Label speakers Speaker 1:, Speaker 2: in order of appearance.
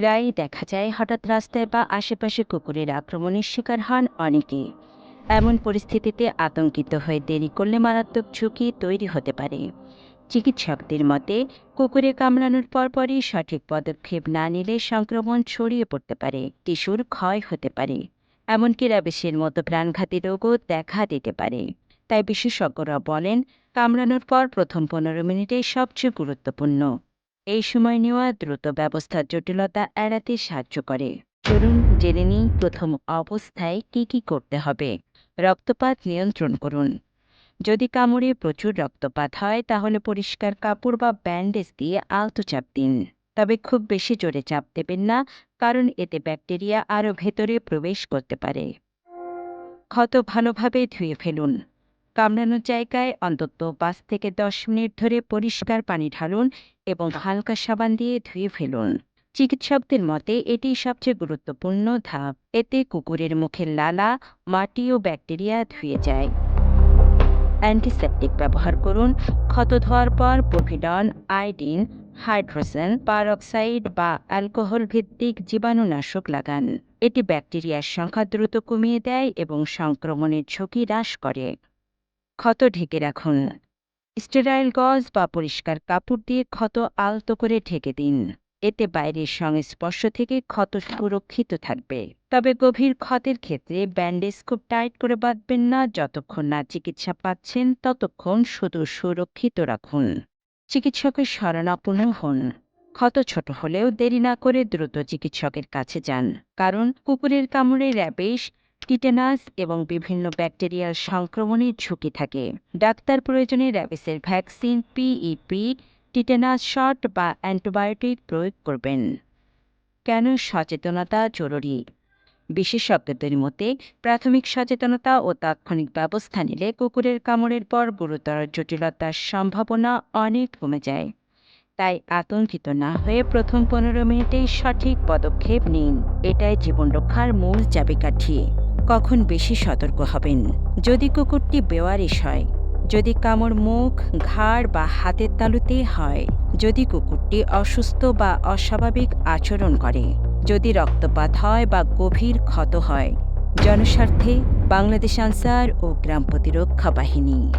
Speaker 1: প্রায়ই দেখা যায় হঠাৎ রাস্তায় বা আশেপাশে কুকুরের আক্রমণের শিকার হন অনেকে। এমন পরিস্থিতিতে আতঙ্কিত হয়ে দেরি করলে মারাত্মক ঝুঁকি তৈরি হতে পারে। চিকিৎসকদের মতে, কুকুরে কামড়ানোর পরপরই সঠিক পদক্ষেপ না নিলে সংক্রমণ ছড়িয়ে পড়তে পারে, টিস্যুর ক্ষয় হতে পারে। এমনকি র্যাবিসের মতো প্রাণঘাতী রোগও দেখা দিতে পারে। তাই বিশেষজ্ঞরা বলেন, কামড়ানোর পর প্রথম পনেরো মিনিটেই সবচেয়ে গুরুত্বপূর্ণ। এই সময় নেওয়া দ্রুত ব্যবস্থার জটিলতা এড়াতে সাহায্য করে। চলুন জেনে নিই প্রথম অবস্থায় কি কি করতে হবে। রক্তপাত নিয়ন্ত্রণ করুন। যদি কামড়ে প্রচুর রক্তপাত হয়, তাহলে পরিষ্কার কাপড় বা ব্যান্ডেজ দিয়ে আলতো চাপ দিন। তবে খুব বেশি জোরে চাপ দেবেন না, কারণ এতে ব্যাকটেরিয়া আরও ভেতরে প্রবেশ করতে পারে। ক্ষত ভালোভাবে ধুয়ে ফেলুন। কামড়ানোর জায়গায় অন্তত পাঁচ থেকে দশ মিনিট ধরে পরিষ্কার পানি ঢালুন এবং হালকা সাবান দিয়ে ধুয়ে ফেলুন। চিকিৎসকদের মতে এটি সবচেয়ে গুরুত্বপূর্ণ ধাপ। এতে কুকুরের মুখের লালা, মাটি ও ব্যাকটেরিয়া ধুয়ে যায়। অ্যান্টিসেপটিক ব্যবহার করুন। ক্ষত ধোয়ার পর পোভিডন আয়োডিন, হাইড্রোজেন পারঅক্সাইড বা অ্যালকোহল ভিত্তিক জীবাণুনাশক লাগান। এটি ব্যাকটেরিয়ার সংখ্যা দ্রুত কমিয়ে দেয় এবং সংক্রমণের ঝুঁকি হ্রাস করে। ক্ষত ঢেকে রাখুন। স্টেরাইল গজ বা পরিষ্কার কাপড় দিয়ে ক্ষত আলতো করে ঢেকে দিন। এতে বাইরের সংস্পর্শ থেকে ক্ষত সুরক্ষিত থাকবে। তবে গভীর ক্ষতের ক্ষেত্রে ব্যান্ডেজ খুব টাইট করে বাঁধবেন না। যতক্ষণ না চিকিৎসা পাচ্ছেন, ততক্ষণ শুধু সুরক্ষিত রাখুন। চিকিৎসকের শরণাপন্ন হন। ক্ষত ছোট হলেও দেরি না করে দ্রুত চিকিৎসকের কাছে যান। কারণ কুকুরের কামড়ে র্যাবিস টিটেনাস এবং বিভিন্ন ব্যাকটেরিয়াল সংক্রমণের ঝুঁকি থাকে। ডাক্তার প্রয়োজনে র্যাবিসের ভ্যাকসিন পিইপি টিটেনাস শট বা অ্যান্টিবায়োটিক প্রয়োগ করবেন। কেন সচেতনতা জরুরি? বিশেষজ্ঞদের মতে, প্রাথমিক সচেতনতা ও তাৎক্ষণিক ব্যবস্থা নিলে কুকুরের কামড়ের পর গুরুতর জটিলতার সম্ভাবনা অনেক কমে যায়। তাই আতঙ্কিত না হয়ে প্রথম পনেরো মিনিটেই সঠিক পদক্ষেপ নিন। এটাই জীবন রক্ষার মূল চাবিকাঠি। কখন বেশি সতর্ক হবেন? যদি কুকুরটি বেওয়ারিশ হয়, যদি কামড় মুখ, ঘাড় বা হাতের তালুতে হয়, যদি কুকুরটি অসুস্থ বা অস্বাভাবিক আচরণ করে, যদি রক্তপাত হয় বা গভীর ক্ষত হয়। জনস্বার্থে বাংলাদেশ আনসার ও গ্রাম প্রতিরক্ষা বাহিনী।